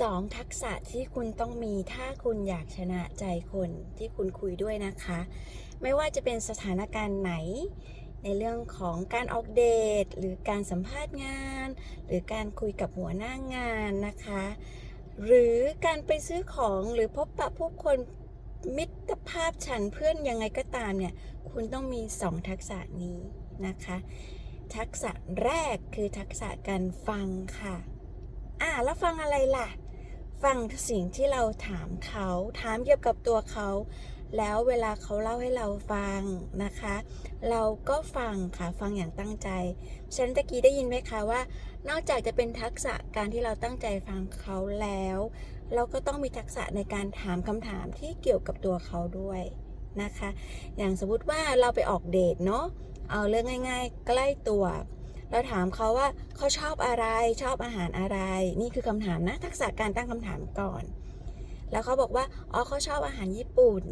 สองทักษะที่คุณต้องมีถ้าคุณอยากชนะใจคนที่คุณคุยด้วยนะคะ ไม่ว่าจะเป็นสถานการณ์ไหน ในเรื่องของการออกเดทหรือการสัมภาษณ์งาน หรือการคุยกับหัวหน้างานนะคะ หรือการไปซื้อของหรือพบปะผู้คนมิตรภาพฉันเพื่อนยังไงก็ตามเนี่ย คุณต้องมีสองทักษะนี้นะคะ ทักษะแรกคือทักษะการฟังค่ะ อ่าแล้วฟังอะไรล่ะ ฟังสิ่งที่เราถามเขา ถามเกี่ยวกับตัวเขา แล้วเวลาเขาเล่าให้เราฟังนะคะ เราก็ฟังค่ะฟังอย่างตั้งใจฉันตะกี้ได้ยินไหมคะว่า นอกจากจะเป็นทักษะการที่เราตั้งใจฟังเขาแล้ว เราก็ต้องมีทักษะในการถามคำถามที่เกี่ยวกับตัวเขาด้วยนะคะ อย่างสมมติว่าเราไปออกเดทเนาะเอาเรื่องง่าย ๆ ใกล้ตัว เราถามเขาว่าเขาชอบอะไรชอบอาหารอะไร นี่คือคำถามนะทักษะการตั้งคำถามก่อน แล้วเขาบอกว่าอ๋อเขาชอบอาหารญี่ปุ่น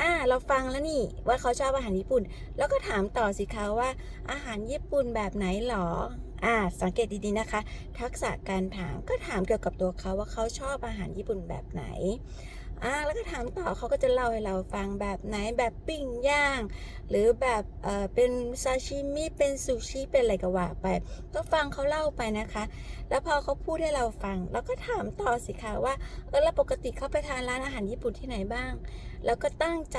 อ่าเราฟังแล้วนี่ว่าเขาชอบอาหารญี่ปุ่น แล้วก็ถามต่อสิคะว่า อาหารญี่ปุ่นแบบไหนหรออ่าสังเกตดีๆนะคะ ทักษะการถามก็ถามเกี่ยวกับตัวเขาว่าเขาชอบอาหารญี่ปุ่นแบบไหน อ่าแล้วก็ถามต่อเขาก็จะเล่าให้เราฟังแบบไหนแบบปิ้งย่าง หรือแบบเออเป็นซาชิมิเป็นซูชิเป็นอะไรก็ว่าไป ก็ฟังเขาเล่าไปนะคะ แล้วพอเขาพูดให้เราฟังเราก็ถามต่อสิคะว่าเออแล้วปกติเขาไปทานร้านอาหารญี่ปุ่นที่ไหนบ้าง แล้วก็ตั้งใจ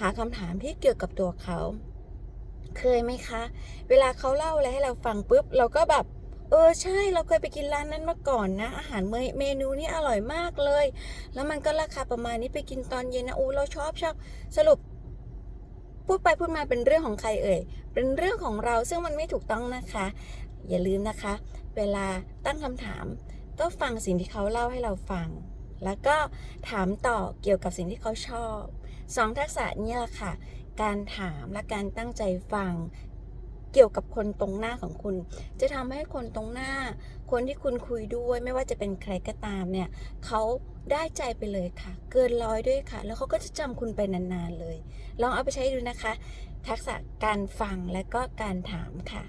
หาคำถามที่เกี่ยวกับตัวเขา เคยไหมคะ เวลาเขาเล่าอะไรให้เราฟังปุ๊บเราก็แบบ เออใช่เราเคยไปกินร้านนั้นมาก่อนนะ อาหารเมนูนี้อร่อยมากเลย แล้วมันก็ราคาประมาณนี้ไปกินตอนเย็นนะอูเราชอบชอบสรุป พูดไปพูดมาเป็นเรื่องของใครเอ่ย เป็นเรื่องของเราซึ่งมันไม่ถูกต้องนะคะ อย่าลืมนะคะ เวลาตั้งคำถาม ก็ฟังสิ่งที่เขาเล่าให้เราฟัง แล้วก็ถามต่อเกี่ยวกับสิ่งที่เขาชอบสองทักษะนี้แหละค่ะ การถามและการตั้งใจฟัง เกี่ยวกับคนตรงหน้าของคุณ จะทำให้คนตรงหน้า คนที่คุณคุยด้วยไม่ว่าจะเป็นใครก็ตามเนี่ยเขาได้ใจไปเลยค่ะ เกินร้อยด้วยค่ะ แล้วเขาก็จะจำคุณไปนานๆเลย ลองเอาไปใช้ดูนะคะ ทักษะการฟังและก็การถามค่ะ